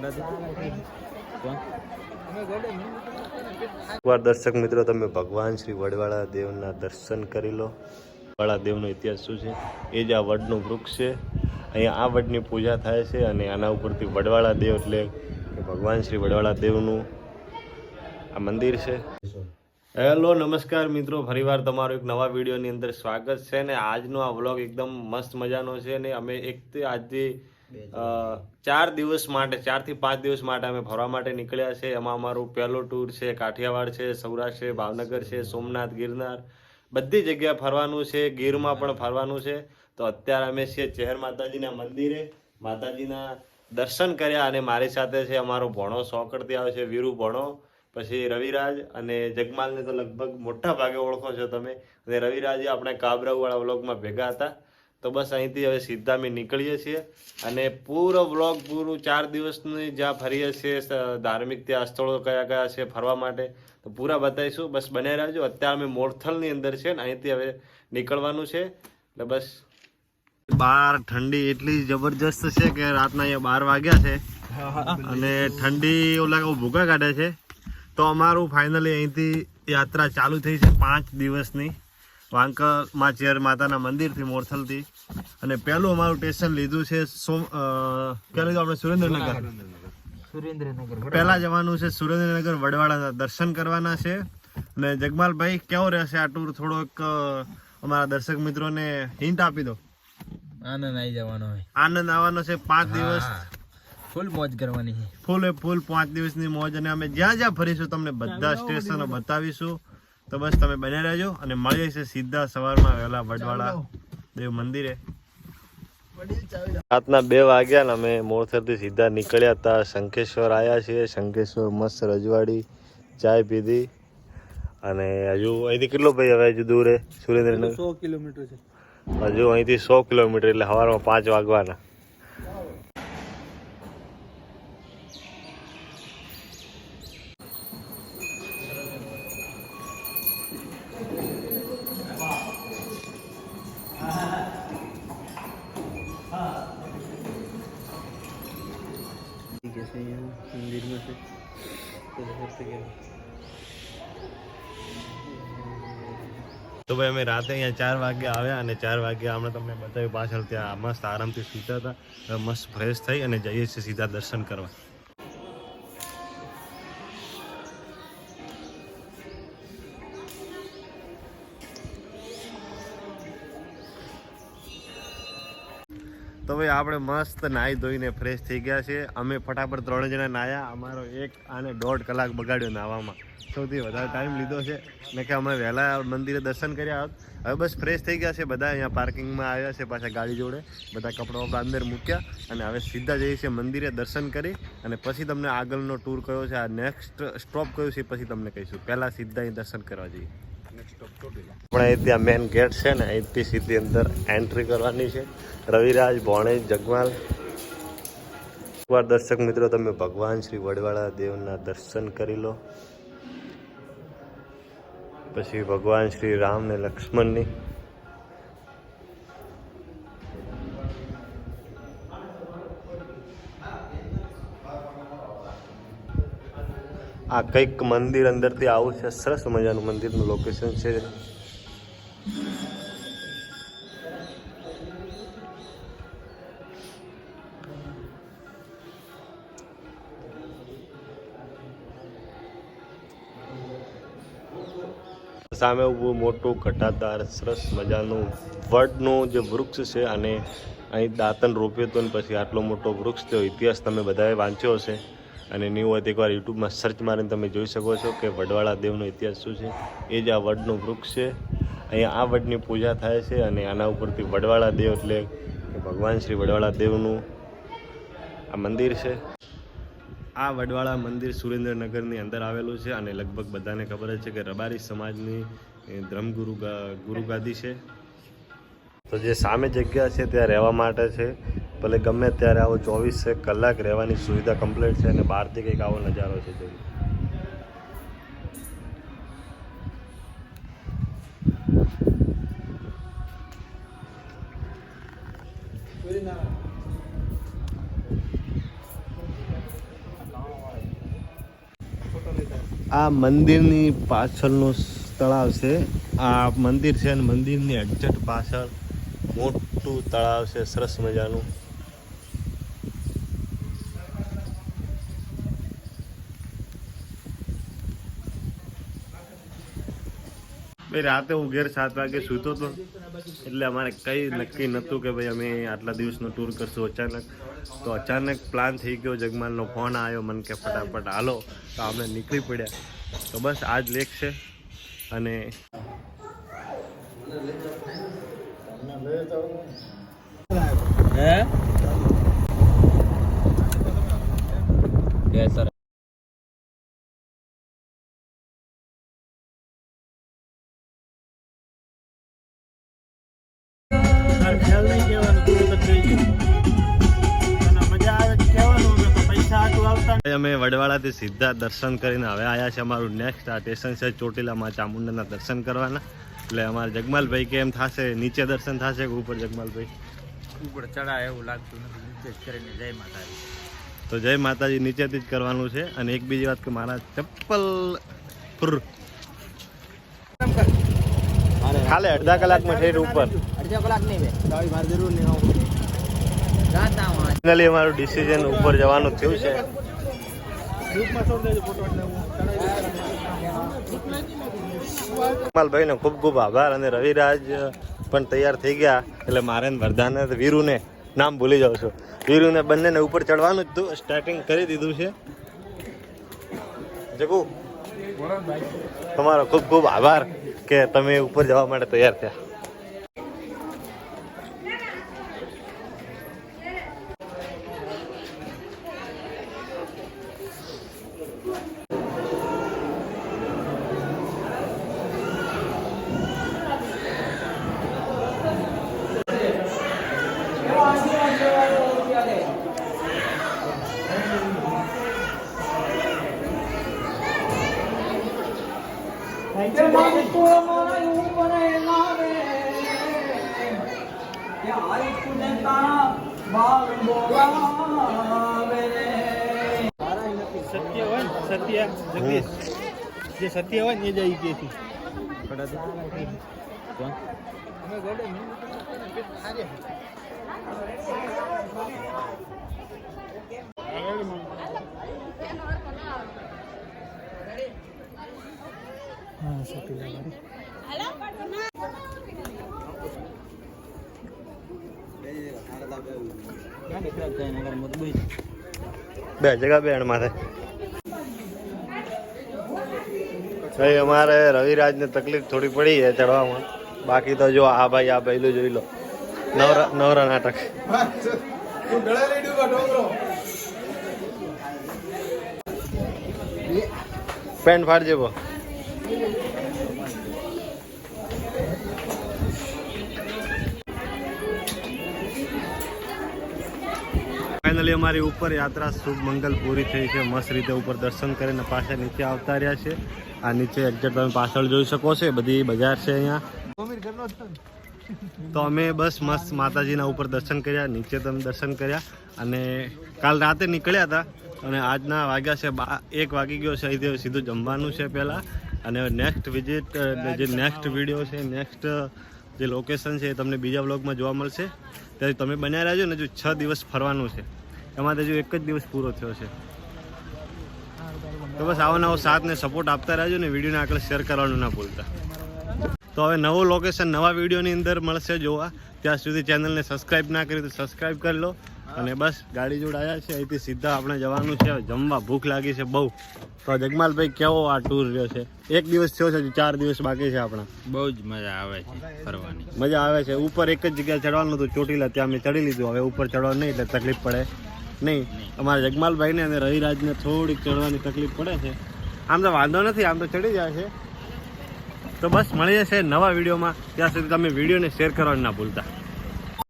એકવાર દર્શક મિત્રો, તમે ભગવાન શ્રી વડવાળા દેવના દર્શન કરી લો. વડવાળા દેવનો ઇતિહાસ શું છે? એ જ આ વડનું વૃક્ષ છે. અહીંયા આ વડની પૂજા થાય છે અને આના ઉપરથી વડવાળા દેવ એટલે ભગવાન શ્રી વડવાળા દેવનું આ મંદિર છે. હેલો, નમસ્કાર મિત્રો. ફરીવાર તમારો એક નવા વિડીયોની અંદર સ્વાગત છે ને આજનો આ વ્લોગ એકદમ મસ્ત મજાનો છે ને અમે એક આજથી ચાર દિવસ માટે ચારથી પાંચ દિવસ માટે અમે ફરવા માટે નીકળ્યા છે. એમાં અમારું પહેલો ટૂર છે કાઠિયાવાડ છે સૌરાષ્ટ્ર છે ભાવનગર છે સોમનાથ ગિરનાર. બધી જગ્યાએ ફરવાનું છે ગીરમાં પણ ફરવાનું છે. તો અત્યારે અમે છીએ ચહેર માતાજીના મંદિરે. માતાજીના દર્શન કર્યા અને મારી સાથે છે અમારો ભણો સોકડથી આવે છે વીરુ ભણો પછી રવિરાજ અને જગમાલને તો લગભગ મોટા ભાગે ઓળખો છો તમે. અને રવિરાજે આપણે કાબરાવાળા વ્લોગમાં ભેગા હતા. તો બસ અહીંથી હવે સીધા અમે નીકળીએ છીએ. અને પૂરો વ્લોગ, પૂરું ચાર દિવસની જ્યાં ફરીએ છીએ ધાર્મિક ત્યાં સ્થળો કયા કયા છે ફરવા માટે, તો પૂરા બતાવીશું. બસ બને રહેજો. અત્યારે અમે મોરથલની અંદર છે ને અહીંથી હવે નીકળવાનું છે. એટલે બસ. બહાર ઠંડી એટલી જબરજસ્ત છે કે રાતના અહીંયા બાર વાગ્યા છે. અને ઠંડી ઓલા ભૂકા કાઢે છે. તો અમારું ફાઇનલી અહીંથી યાત્રા ચાલુ થઈ છે પાંચ દિવસની. વાંકલ માચેર માતાના મંદિરથી મોરથલથી. અને પહેલું અમારું સ્ટેશન લીધું છે ક્યાં લીધું આપણે? સુરેન્દ્રનગર. સુરેન્દ્રનગર પહેલા જવાનું છે સુરેન્દ્રનગર વડવાડાના દર્શન કરવાના છે. અને જગમાલભાઈ કેવો રહેશે આ ટૂર થોડોક અમારા દર્શક મિત્રોને હિન્ટ આપી દો. આનંદ આવી જવાનો હોય. આનંદ આવવાનો છે પાંચ દિવસ. ફૂલ મોજ કરવાની છે. ફૂલે ફૂલ પાંચ દિવસની મોજ અને અમે જ્યાં જ્યાં ફરીશું તમને બધા સ્ટેશનો બતાવીશું. તો બસ તમે બને રહેજો અને મળીએ છીએ સીધા સવારમાં વહેલા વડવાળા દેવ મંદિરે. રાતના બે વાગ્યા ને અમે મોરથરથી સીધા નીકળ્યા હતા શંખેશ્વર આવ્યા છીએ. શંખેશ્વર મસ્ત રજવાડી ચાય પીધી. અને હજુ અહીંથી કેટલો ભાઈ હવે હજુ દૂર સુરેન્દ્રનગર? સો કિલોમીટર છે. હજુ અહીંથી સો કિલોમીટર એટલે સવારમાં પાંચ વાગવાના. મંદિર में से તો ભાઈ અમે રાતે અહીંયા ચાર વાગે આવ્યા અને ચાર વાગે હમણાં તમને બતાવ્યું પાછળ ત્યાં મસ્ત આરામથી સૂતા હતા. મસ્ત ફ્રેશ થઈ અને જઈએ છીએ સીધા દર્શન કરવા. ભાઈ આપણે મસ્ત નાહી ધોઈને ફ્રેશ થઈ ગયા છે અમે ફટાફટ ત્રણ જણા નાહ્યા. અમારો એક આને દોઢ કલાક બગાડ્યો નાહવામાં. સૌથી વધારે ટાઈમ લીધો છે. ને કે અમે વહેલા મંદિરે દર્શન કર્યા હોત. હવે બસ ફ્રેશ થઈ ગયા છે બધા. અહીંયા પાર્કિંગમાં આવ્યા છે પાછા ગાડી જોડે. બધા કપડાં વપડા અંદર મૂક્યા અને હવે સીધા જઈએ છીએ મંદિરે દર્શન કરી અને પછી તમને આગળનો ટૂર કયો છે, આ નેક્સ્ટ સ્ટોપ કયો છે પછી તમને કહીશું. પહેલાં સીધા અહીં દર્શન કરવા જઈએ. આપણે ત્યાં મેન ગેટ છે ને, અહીંથી સીધી અંદર એન્ટ્રી કરવાની છે. રવિરાજ, ભોણેજ જગવાલ એકવાર દર્શક મિત્રો, તમે ભગવાન શ્રી વડવાળા દેવના દર્શન કરી લો. પછી ભગવાન શ્રી રામ ને લક્ષ્મણની. આ કંઈક મંદિર અંદરથી આવું છે. સરસ મજાનું મંદિરનું લોકેશન છે. સામે ઊભું મોટું ઘટાદાર, સરસ મજાનું વડનું જે વૃક્ષ છે અને અહીં દાંતન રોપ્યો હતો ને પછી આટલો મોટો વૃક્ષ થયો ઇતિહાસ તમે બધાએ વાંચ્યો હશે. અને નહીં એક વાર યુટ્યુબમાં સર્ચ મારીને તમે જોઈ શકો છો કે વડવાળા દેવનો ઇતિહાસ શું છે. એ જ આ વડનું વૃક્ષ છે. અહીંયા આ વડની પૂજા થાય છે અને આના ઉપરથી વડવાળા દેવ એટલે ભગવાન શ્રી વડવાળા દેવનું આ મંદિર છે. આ વડવાળા મંદિર સુરેન્દ્રનગરની અંદર આવેલું છે અને લગભગ બધાને ખબર છે કે રબારી સમાજની ધર્મગુરુ ગુરુગાદી છે. તો જે સામે જગ્યા છે ત્યાં રહેવા માટે છે. ભલે ગમે ત્યારે આવો ચોવીસ કલાક રહેવાની સુવિધા કમ્પ્લીટ છે અને બહારથી કંઈક આવો નજારો છે જોઈએ આ મંદિરની પાછળનું તળાવ છે. આ મંદિર છે અને મંદિરની એક્ઝેક્ટ પાછળ મોટું તળાવ છે. સરસ મજાનું. ભાઈ રાતે હું ઘેર સાત વાગે સૂતો હતો એટલે અમારે કંઈ નક્કી નહોતું કે ભાઈ અમે આટલા દિવસનો ટૂર કરશું. અચાનક તો અચાનક પ્લાન થઈ ગયો. જગમાલનો ફોન આવ્યો મને કે ફટાફટ હાલો. તો અમે નીકળી પડ્યા. તો બસ આ જ લેક છે. અને હે? yes અમે વડવાળાથી સીધા દર્શન કરીને હવે આવ્યા છે અમારું નેક્સ્ટ આ સ્ટેશન છે ચોટીલામાં ચામુંડાના દર્શન કરવાના. એટલે અમારે જગમાલભાઈ કે એમ થશે? નીચે દર્શન થશે કે ઉપર જગમાલભાઈ? ઉપર ચડાય એવું લાગતું નથી. નીચે જ કરીને જય માતાજી. તો જય માતાજી નીચેથી જ કરવાનું છે. અને એક બીજી વાત કે મારા ચપ્પલ ખાલી અડધા કલાકમાં ઠેઠ ઉપર. અડધા કલાક નહીં જરૂર નહીં અમારું ડિસિઝન ઉપર જવાનું થયું છે. ભાઈને ખૂબ ખૂબ આભાર અને રવિરાજ પણ તૈયાર થઈ ગયા. એટલે મારે વરદાને વીરુને નામ ભૂલી જાઉં છું. વીરુને બંનેને ઉપર ચડવાનું જ હતું સ્ટાર્ટિંગ કરી દીધું છે. જગુ, તમારો ખૂબ ખૂબ આભાર કે તમે ઉપર જવા માટે તૈયાર થયા. સત્ય હોય ને સત્ય જગદીશ જે સત્ય હોય ને એ જઈ ગઈ હતી બે જગા બેન મારે. ભાઈ, અમારે રવિરાજને તકલીફ થોડી પડી છે ચડવામાં બાકી તો જો આ ભાઈ, આ પહેલું જોઈ લો. નવરા નવરા નાટક. પેન્ટ ફાડજે બો. ફાઇનલી અમારી ઉપર યાત્રા શુભ મંગલ પૂરી થઈ છે. મસ્ત રીતે ઉપર દર્શન કરીને પાછા નીચે આવતા રહ્યા છે. આ નીચે એક્ઝેક્ટ તમે પાછળ જોઈ શકો છો. બધી બજાર છે અહીંયા. તો અમે બસ મસ્ત માતાજીના ઉપર દર્શન કર્યા નીચે તમે દર્શન કર્યા અને કાલ રાતે નીકળ્યા હતા અને આજના વાગ્યા છે એક વાગી ગયો છે. અહીંથી સીધું જમવાનું છે પહેલાં. અને નેક્સ્ટ વિઝિટ જે નેક્સ્ટ વીડિયો છે નેક્સ્ટ જે લોકેશન છે એ તમને બીજા વ્લોગમાં જોવા મળશે. ત્યારે તમે બન્યા રહેજો ને હજુ છ દિવસ ફરવાનું છે. એમાં હજુ એક જ દિવસ પૂરો થયો છે. તો બસ આવો નવો સાથ ને સપોર્ટ આપતા રહેજો ને વિડીયોને આગળ શેર કરવાનું ના ભૂલતા. તો હવે નવું લોકેશન નવા વિડીયોની અંદર મળશે જોવા. ત્યાં સુધી ચેનલને સબસ્ક્રાઈબ ના કરી તો સબસ્ક્રાઈબ કરી લો. અને બસ ગાડી જોડે આવ્યા છે. અહીંથી સીધા આપણે જવાનું છે. જમવા ભૂખ લાગી છે બહુ. તો જગમાલભાઈ કેવો આ ટૂર રહ્યો છે? એક દિવસ થયો છે ચાર દિવસ બાકી છે આપણા. બહુ જ મજા આવે છે ફરવાની. મજા આવે છે. ઉપર એક જ જગ્યાએ ચડવાનું હતું ચોટીલા. ત્યાં મેં ચડી લીધું. હવે ઉપર ચડવાનું નહીં એટલે તકલીફ પડે. નહીં. અમારા જગમાલભાઈને અને રવિરાજને થોડીક ચડવાની તકલીફ પડે છે. આમ તો વાંધો નથી, આમ તો ચડી જાય છે. તો બસ મળી જશે નવા વિડીયોમાં. ત્યાં સુધી તમે વિડીયોને શેર કરવાનું ના ભૂલતા.